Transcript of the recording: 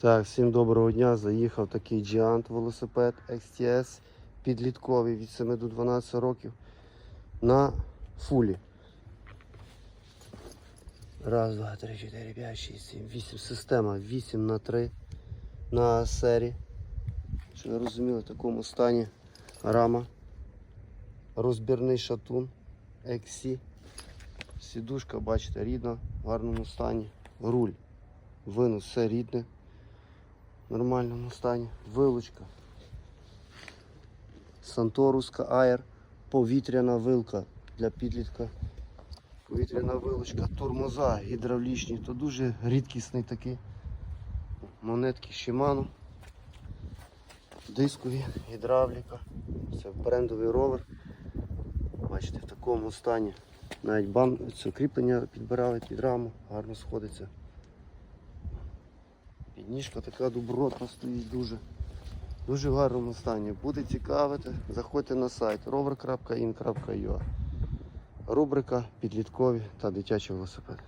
Так, всім доброго дня. Заїхав такий Giant велосипед XTS підлітковий від 7 до 12 років на фулі. Раз, два, три, чотири, п'ять, шість, сім, вісім. Система 8 на 3 на сері. Щоб ви розуміли, в такому стані рама. Розбірний шатун XC. Сідушка, бачите, рідна, в гарному стані. Руль. Винос, все рідне. В нормальному стані. Вилочка. Санторуска Air. Повітряна вилка для підлітка. Повітряна вилочка, тормоза гідравлічні, то дуже рідкісний такий. Монетки Shimano. Дискові, гідравліка. Це брендовий ровер. Бачите, в такому стані. Навіть бам, це кріплення підбирали під раму, гарно сходиться. Підніжка така добротна стоїть дуже. Дуже в гарному стані. Буде цікавити, заходьте на сайт rover.in.ua Рубрика підліткові та дитячі велосипеди.